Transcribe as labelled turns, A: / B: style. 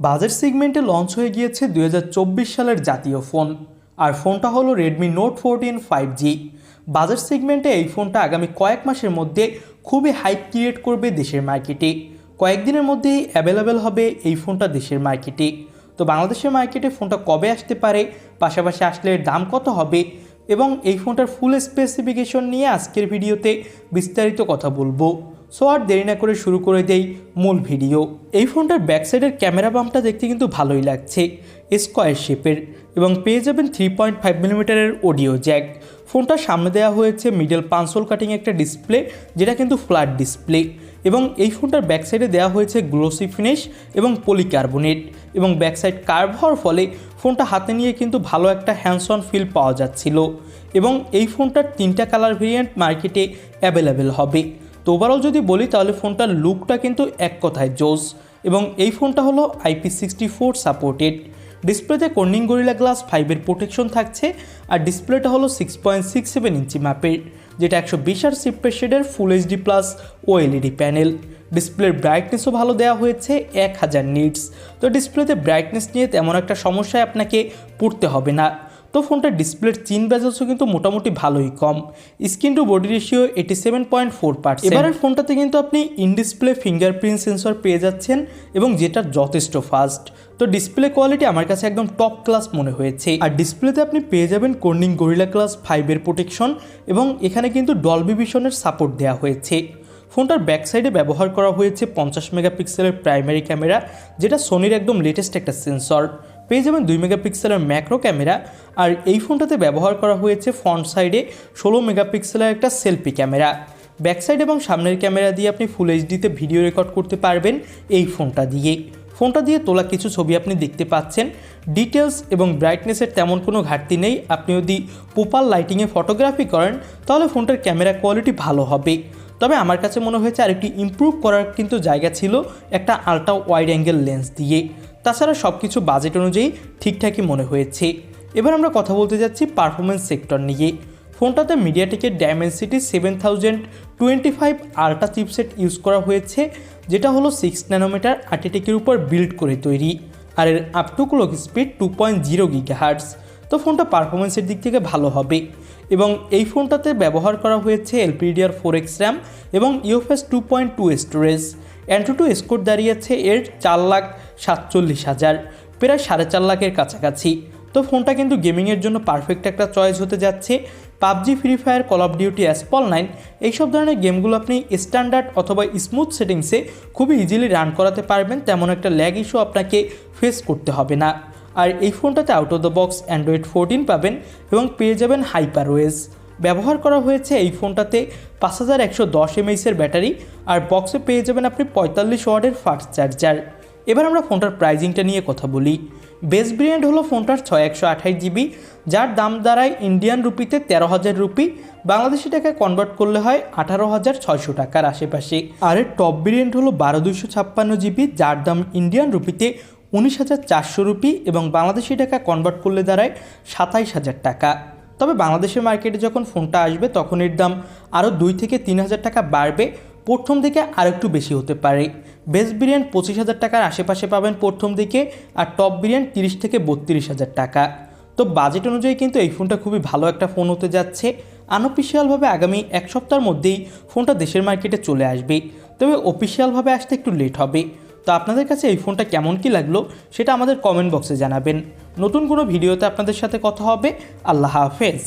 A: Budget সেগমেন্টে launch হয়ে গিয়েছে দু হাজার চব্বিশ সালের জাতীয় ফোন। আর ফোনটা হলো Redmi Note fourteen five G budget সেগমেন্টে এই ফোনটা আগামী কয়েক মাসের মধ্যে খুবই হাইপ ক্রিয়েট করবে দেশের মার্কেটে কয়েকদিনের মধ্যেই অ্যাভেলেবেল হবে এই ফোনটা দেশের মার্কেটে তো বাংলাদেশের মার্কেটে ফোনটা কবে আসতে পারে, পাশাপাশি আসলে এর দাম কত হবে, এবং এই ফোনটার ফুল স্পেসিফিকেশন নিয়ে আজকের ভিডিওতে বিস্তারিত কথা বলব। সো আর দেরি না করে শুরু করে দেই মূল ভিডিও এই ফোনটার ব্যাক সাইডের ক্যামেরা বামটা দেখতে কিন্তু ভালোই লাগছে। স্কোয়ার শেপের এবং পেয়ে যাবেন থ্রি পয়েন্ট ফাইভ মিলিমিটারের অডিও জ্যাক ফোনটার সামনে দেওয়া হয়েছে মিডল পাঁচশোল কাটিং একটা ডিসপ্লে যেটা কিন্তু ফ্ল্যাট ডিসপ্লে এবং এই ফোনটার ব্যাক সাইডে দেওয়া হয়েছে গ্লোসি ফিনিশ এবং পলিকার্বনেট এবং ব্যাক সাইড কার্ভ হওয়ার ফলে ফোনটা হাতে নিয়ে কিন্তু ভালো একটা হ্যান্ডস অন ফিল পাওয়া যাচ্ছিল। এবং এই ফোনটার তিনটা কালার ভেরিয়েন্ট মার্কেটে অ্যাভেলেবেল হবে। তো ওভারঅল যদি বলি, তাহলে ফোনটার লুকটা কিন্তু এক কথায় জোস এবং এই ফোনটা হলো আইপি সিক্সটি ফোর সাপোর্টেড ডিসপ্লেতে কর্নিং গরিলা গ্লাস ফাইভের প্রোটেকশন থাকছে। আর ডিসপ্লেটা হলো six point six seven inch মাপের, যেটা একশো বিশ আর সিপ্পের শেডের full HD plus OLED panel ডিসপ্লের ব্রাইটনেসও ভালো দেওয়া হয়েছে, এক হাজার নিটস তো ডিসপ্লেতে ব্রাইটনেস নিয়ে তেমন একটা সমস্যায় আপনাকে পড়তে হবে না। তো ফোনটার ডিসপ্লের চিন ব্যাজেলসও কিন্তু মোটামুটি ভালোই কম। Screen to body ratio eighty seven point four percent এবারের ফোনটাতে কিন্তু আপনি ইন ডিসপ্লে ফিঙ্গারপ্রিন্ট সেন্সর পেয়ে যাচ্ছেন এবং যেটা যথেষ্ট ফাস্ট তো ডিসপ্লে কোয়ালিটি আমার কাছে একদম টপ ক্লাস মনে হয়েছে। আর ডিসপ্লেতে আপনি পেয়ে যাবেন কর্নিং গরিলা ক্লাস ফাইভের প্রোটেকশন এবং এখানে কিন্তু ডলবি ভিশনের সাপোর্ট দেওয়া হয়েছে। ফোনটার ব্যাক সাইডে ব্যবহার করা হয়েছে পঞ্চাশ মেগাপিক্সেলের প্রাইমারি ক্যামেরা যেটা সোনির একদম লেটেস্ট একটা সেন্সর পেয়ে যাবেন দুই মেগাপিক্সেলের ম্যাক্রো ক্যামেরা। আর এই ফোনটাতে ব্যবহার করা হয়েছে ফ্রন্ট সাইডে ষোলো মেগাপিক্সেলের একটা সেলফি ক্যামেরা। ব্যাক সাইড এবং সামনের ক্যামেরা দিয়ে আপনি ফুল এইচডিতে ভিডিও রেকর্ড করতে পারবেন এই ফোনটা দিয়ে। ফোনটা দিয়ে তোলা কিছু ছবি আপনি দেখতে পাচ্ছেন। ডিটেলস এবং ব্রাইটনেসের তেমন কোনো ঘাটতি নেই। আপনি যদি পোপার লাইটিংয়ে ফটোগ্রাফি করেন, তাহলে ফোনটার ক্যামেরা কোয়ালিটি ভালো হবে। তবে আমার কাছে মনে হয়েছে আরেকটি ইমপ্রুভ করার কিন্তু জায়গা ছিল একটা আলট্রা ওয়াইড অ্যাঙ্গেল লেন্স দিয়ে। তাছাড়া সব কিছু বাজেট অনুযায়ী ঠিকঠাকই মনে হয়েছে। এবার আমরা কথা বলতে যাচ্ছি পারফরমেন্স সেক্টর নিয়ে। ফোনটাতে মিডিয়াটেকের Dimensity seven thousand twenty five ultra chipset use করা হয়েছে, যেটা হলো সিক্স ন্যানোমিটার আর্টিটেকের উপর বিল্ড করে তৈরি। আর এর up to speed two point zero gigahertz তো ফোনটা পারফরমেন্সের দিক থেকে ভালো হবে। এবং এই ফোনটাতে ব্যবহার করা হয়েছে এলপিডিআর ফোর এক্স র্যাম এবং UFS two point two storage AnTuTu score দাঁড়িয়েছে এর চার লাখ সাতচল্লিশ হাজার, প্রায় সাড়ে চার লাখের কাছাকাছি। তো ফোনটা কিন্তু গেমিংয়ের জন্য পারফেক্ট একটা চয়েস হতে যাচ্ছে। PUBG free fire call of duty asphalt nine এইসব ধরনের গেমগুলো আপনি স্ট্যান্ডার্ড অথবা স্মুথ সেটিংসে খুবই ইজিলি রান করাতে পারবেন, তেমন একটা ল্যাগ ইস্যু আপনাকে ফেস করতে হবে না। আর এই ফোনটাতে out of the box android fourteen পাবেন এবং পেয়ে যাবেন হাইপার ওয়েস ব্যবহার করা হয়েছে এই ফোনটাতে পাঁচ হাজার একশো দশ এমএইচের ব্যাটারি, আর বক্সে পেয়ে যাবেন আপনি পঁয়তাল্লিশ ওয়ার্ডের ফাস্ট চার্জার এবার আমরা ফোনটার প্রাইজিংটা নিয়ে কথা বলি। বেস ভেরিয়েন্ট হলো ফোনটার ছয় একশো আঠাশ জিবি, যার দাম দাঁড়ায় ইন্ডিয়ান রুপিতে তেরো হাজার রুপি, বাংলাদেশি টাকায় কনভার্ট করলে হয় আঠারো হাজার ছয়শো টাকার আশেপাশে। আর এর টপ ভেরিয়েন্ট হলো বারো দুশো ছাপ্পান্ন জিবি, যার দাম ইন্ডিয়ান রুপিতে উনিশ হাজার চারশো রুপি এবং বাংলাদেশি টাকা কনভার্ট করলে দাঁড়ায় সাতাইশ হাজার টাকা। তবে বাংলাদেশের মার্কেটে যখন ফোনটা আসবে, তখন এর দাম আরও দুই থেকে তিন হাজার টাকা বাড়বে। প্রথম দিকে আরেকটু বেশি হতে পারে। বেস্ট ভেরিয়েন্ট পঁচিশ হাজার টাকার আশেপাশে পাবেন প্রথম দিকে আর টপ ভেরিয়েন্ট তিরিশ থেকে বত্রিশ হাজার টাকা। তো বাজেট অনুযায়ী কিন্তু এই ফোনটা খুবই ভালো একটা ফোন হতে যাচ্ছে। আনঅফিসিয়ালভাবে আগামী এক সপ্তাহের মধ্যেই ফোনটা দেশের মার্কেটে চলে আসবে। তবে অফিসিয়ালভাবে আসতে একটু লেট হবে। তো আপনাদের কাছে এই ফোনটা কেমন কি লাগল সেটা আমাদের কমেন্ট বক্সে জানাবেন। নতুন কোনো ভিডিওতে আপনাদের সাথে কথা হবে। আল্লাহ হাফেজ।